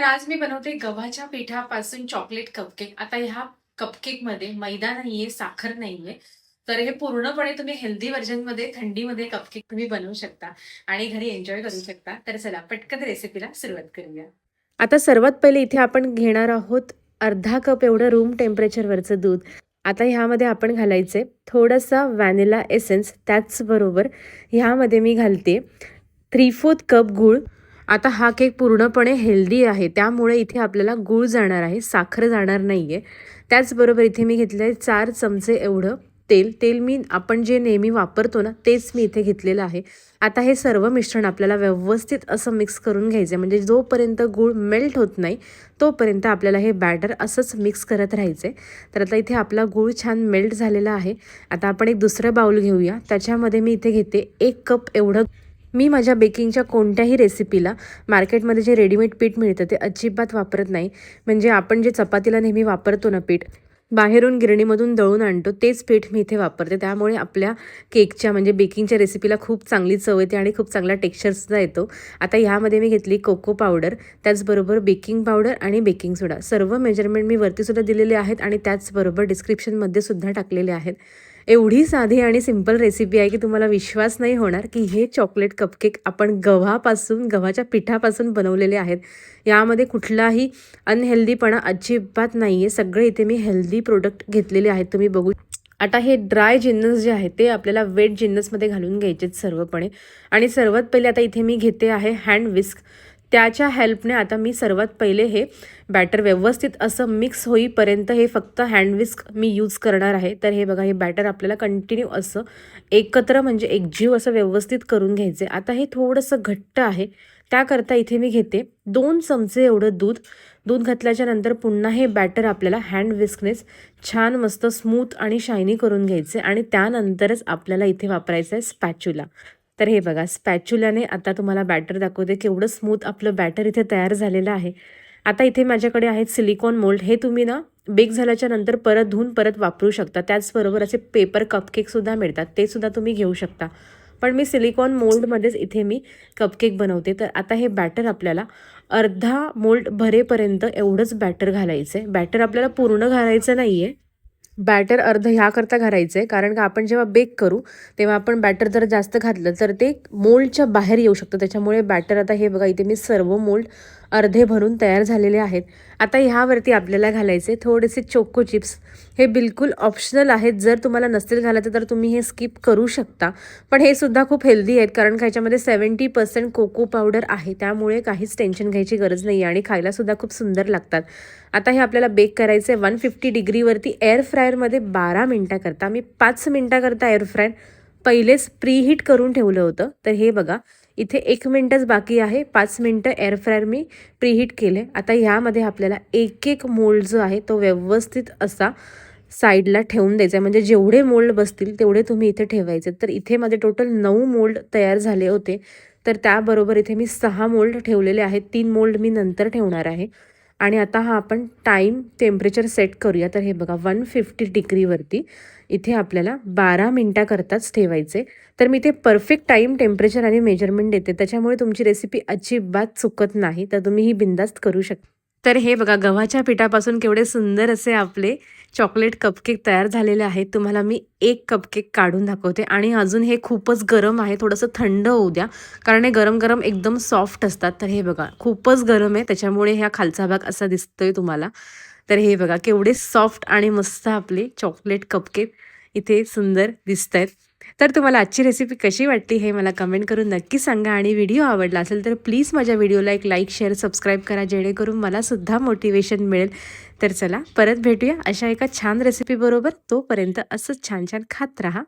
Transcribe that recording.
तर आज मी बनवते गव्हाच्या पिठापासून चॉकलेट कपकेक आता ह्या कपकेकमध्ये मैदा नाहीये साखर नाहीये. तर हे पूर्णपणे तुम्ही हेल्दी व्हर्जनमध्ये थंडीमध्ये कपकेक तुम्ही बनवू शकता आणि घरी एन्जॉय करू शकता. तर चला पटकन रेसिपीला सुरुवात करूया. आता सर्वात पहिले इथे आपण घेणार आहोत अर्धा कप एवढं रूम टेम्परेचरवरचं दूध. आता ह्यामध्ये आपण घालायचे थोडासा व्हॅनिला एसेन्स त्याचबरोबर ह्यामध्ये मी घालते थ्री फोर्थ कप गूळ. आता हा केक पूर्णपणे हेल्दी आहे त्यामुळे इथे आपल्याला गूळ जाणार आहे साखर जाणार नाही आहे त्याचबरोबर इथे मी घेतलं आहे चार चमचे एवढं तेल. तेल मी आपण जे नेहमी वापरतो ना तेच मी इथे घेतलेलं आहे. आता हे सर्व मिश्रण आपल्याला व्यवस्थित असं मिक्स करून घ्यायचं आहे म्हणजे जोपर्यंत गूळ मेल्ट होत नाही तोपर्यंत आपल्याला हे बॅटर असंच मिक्स करत राहायचं आहे तर आता इथे आपला गूळ छान मेल्ट झालेला आहे. आता आपण एक दुसरं बाऊल घेऊया. त्याच्यामध्ये मी इथे घेते एक कप एवढं मी माझ्या बेकिंगच्या कोणत्याही रेसिपीला मार्केटमध्ये जे रेडीमेड पीठ मिळतं ते अजिबात वापरत नाही. म्हणजे आपण जे चपातीला नेहमी वापरतो ना पीठ बाहेरून गिरणीमधून दळून आणतो तेच पीठ मी इथे वापरते. त्यामुळे आपल्या केकच्या म्हणजे बेकिंगच्या रेसिपीला खूप चांगली चव येते आणि खूप चांगला टेक्स्चरसुद्धा येतो. आता ह्यामध्ये मी घेतली कोको पावडर त्याचबरोबर बेकिंग पावडर आणि बेकिंग सोडा. सर्व मेजरमेंट मी वरतीसुद्धा दिलेले आहेत आणि त्याचबरोबर डिस्क्रिप्शनमध्ये सुद्धा टाकलेले आहेत. एवढी साधी आणि सिंपल रेसिपी आहे की तुम्हाला विश्वास नाही होणार की हे चॉकलेट कपकेक आपण गव्हापासून गव्हाच्या पिठापासून बनवलेले आहेत. यामध्ये कुठलाही अनहेल्दीपणा अजिबात नाही आहे सगळे इथे मी हेल्दी प्रोडक्ट घेतलेले आहेत. तुम्ही बघू आता हे ड्राय जिन्नस जे आहे ते आपल्याला वेट जिन्नसमध्ये घालून घ्यायचे सर्वपणे. आणि सर्वात पहिले आता इथे मी घेते आहे हँड विस्क त्याच्या हेल्पने आता मी सर्वात पहिले हे बॅटर व्यवस्थित असं मिक्स होईपर्यंत हे फक्त हँडविस्क मी यूज करणार आहे. तर हे बघा हे बॅटर आपल्याला कंटिन्यू असं एकत्र म्हणजे एकजीव असं व्यवस्थित करून घ्यायचे. आता हे थोडंसं घट्ट आहे. त्याकरता इथे मी घेते दोन चमचे एवढं दूध. दूध घातल्याच्या नंतर पुन्हा हे बॅटर आपल्याला हँड विस्कनेस छान मस्त स्मूथ आणि शायनी करून घ्यायचे. आणि त्यानंतरच आपल्याला इथे वापरायचं आहे स्पॅच्युला तर हे बघा स्पॅच्युलाने आता तुम्हाला बॅटर दाखवते केवढं स्मूथ आपलं बॅटर इथे तयार झालेलं आहे. आता इथे माझ्याकडे आहेत सिलिकॉन मोल्ड हे तुम्ही ना बेक झाल्याच्यानंतर परत धुवून परत वापरू शकता. त्याचबरोबर असे पेपर कपकेकसुद्धा मिळतात. ते सुद्धा तुम्ही घेऊ शकता. पण मी सिलिकॉन मोल्डमध्येच इथे मी कपकेक बनवते. तर आता हे बॅटर आपल्याला अर्धा मोल्ड भरेपर्यंत एवढंच बॅटर घालायचं आहे बॅटर आपल्याला पूर्ण घालायचं नाही आहे बॅटर अर्ध ह्याकरता घालायचं आहे कारण का आपण जेव्हा बेक करू तेव्हा आपण बॅटर जर जास्त घातलं तर ते मोल्डच्या बाहेर येऊ शकतं. त्याच्यामुळे बॅटर आता हे बघा इथे मी सर्व मोल्ड अर्धे भरून तयार झालेले आहेत. आता ह्यावरती आपल्याला घालायचे थोडेसे चोको चिप्स हे बिलकुल ऑप्शनल आहेत. जर तुम्हाला नसतील घालायचं तर तुम्ही हे स्किप करू शकता. पण हे सुद्धा खूप हेल्दी आहेत कारण ह्याच्यामध्ये सेवन्टी पर्सेंट कोको पावडर आहे. त्यामुळे काहीच टेन्शन घ्यायची गरज नाही आहे आणि खायलासुद्धा खूप सुंदर लागतात. आता हे आपल्याला बेक करायचं आहे वन फिफ्टी डिग्रीवरती एअर फ्रायरमध्ये बारा मिनटाकरता. मी पाच मिनटाकरता एअर फ्रायर पहिलेच प्रीहीट करून ठेवलं होतं. तर हे बघा. इथे एक मिनटंच बाकी आहे. पाच मिनटं एअरफ्रायर मी प्रीहीट केले आता ह्यामध्ये आपल्याला एक एक मोल्ड जो आहे तो व्यवस्थित असा साईडला ठेवून द्यायचा आहे म्हणजे जेवढे मोल्ड बसतील तेवढे तुम्ही इथे ठेवायचे. तर इथे माझे टोटल नऊ मोल्ड तयार झाले होते. तर त्याबरोबर इथे मी सहा मोल्ड ठेवलेले आहेत. तीन मोल्ड मी नंतर ठेवणार आहे. आणि आता हा आपण टाईम टेम्परेचर सेट करूया. तर हे बघा वन फिफ्टी डिग्रीवरती इथे आपल्याला बारा मिनटाकरताच ठेवायचे तर मी ते परफेक्ट टाईम टेम्परेचर आणि मेजरमेंट देते. त्याच्यामुळे तुमची रेसिपी अजिबात चुकत नाही. तर तुम्ही ही बिंदास्त करू शकता. तर हे बघा गव्हाच्या पिठापासून केवढे सुंदर असे आपले चॉकलेट कपकेक तयार झालेले आहेत. तुम्हाला मी एक कपकेक काढून दाखवते. आणि अजून हे खूपच गरम आहे. थोडंसं थंड होऊ द्या. कारण हे गरम गरम एकदम सॉफ्ट असतात. तर हे बघा खूपच गरम आहे. त्याच्यामुळे ह्या खालचा भाग असा दिसतोय तुम्हाला. तर हे बघा केवढे सॉफ्ट आणि मस्त आपले चॉकलेट कपकेक इथे सुंदर दिसत आहेत तर तुम्हाला आजची रेसिपी कशी वाटली हे मला कमेंट करून नक्की सांगा आणि व्हिडिओ आवडला असेल तर प्लीज माझ्या व्हिडिओला एक लाईक शेअर सबस्क्राईब करा जेणेकरून मला सुद्धा मोटिवेशन मिळेल. तर चला परत भेटूया अशा एका छान रेसिपीबरोबर तोपर्यंत असंच छान छान खात राहा.